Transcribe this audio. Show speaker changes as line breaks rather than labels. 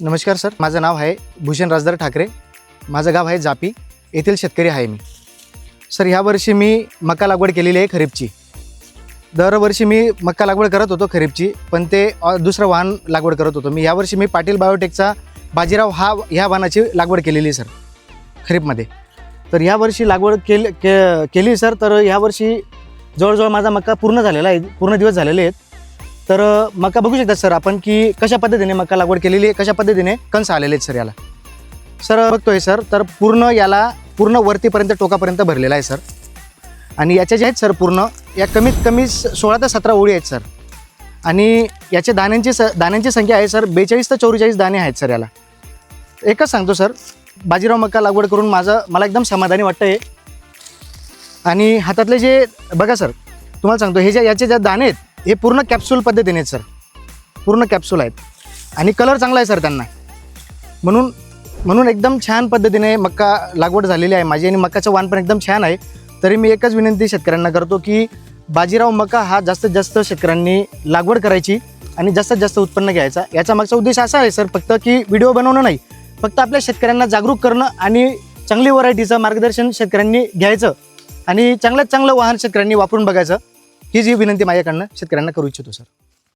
नमस्कार सर माझं नाव आहे भूषण राजदार ठाकरे. माझं गाव आहे जापी येथील शेतकरी आहे मी. सर ह्यावर्षी मी मका लागवड केलेली आहे खरीपची. दरवर्षी मी मका लागवड करत होतो खरीपची पण ते दुसरं वाहन लागवड करत होतो. मी यावर्षी मी पाटील बायोटेकचा बाजीराव हा ह्या वाहनाची लागवड केलेली आहे सर खरीपमध्ये. तर यावर्षी लागवड केली के केली सर तर यावर्षी जवळजवळ माझा मका पूर्ण झालेला आहे पूर्ण दिवस झालेले आहेत. तर मका बघू शकता सर आपण की कशा पद्धतीने मका लागवड केलेली आहे कशा पद्धतीने कंस आलेले आहेत सर याला. सर बघतोय सर तर पूर्ण याला पूर्ण वरतीपर्यंत टोकापर्यंत भरलेला आहे सर. आणि याच्या जे आहेत सर पूर्ण या कमीत कमी सोळा ते सतरा ओळी आहेत सर. आणि याचे दाण्यांची स दाण्यांची संख्या आहे सर बेचाळीस ते चौवेचाळीस दाणे आहेत सर याला. एकच सांगतो सर बाजीराव मका लागवड करून माझं मला एकदम समाधानी वाटतं आहे आणि हातातले जे बघा सर तुम्हाला सांगतो हे जे याचे जे दाणे आहेत हे पूर्ण कॅप्सूल पद्धतीने आहेत सर पूर्ण कॅप्सूल आहेत. आणि कलर चांगला आहे सर त्यांना. म्हणून म्हणून एकदम छान पद्धतीने मक्का लागवड झालेली आहे माझी आणि मक्काचं वाण पण एकदम छान आहे. तरी मी एकच विनंती शेतकऱ्यांना करतो की बाजीराव मका हा जास्तीत जास्त शेतकऱ्यांनी लागवड करायची आणि जास्तीत जास्त उत्पन्न घ्यायचा. याचा मागचा उद्देश असा आहे सर फक्त की व्हिडिओ बनवणं नाही. फक्त आपल्या शेतकऱ्यांना जागरूक करणं आणि चांगली व्हरायटीचं मार्गदर्शन शेतकऱ्यांनी घ्यायचं आणि चांगल्यात चांगलं वाहन शेतकऱ्यांनी वापरून बघायचं. ही जी विनंती माझ्याकडनं शेतकऱ्यांना करू इच्छितो सर.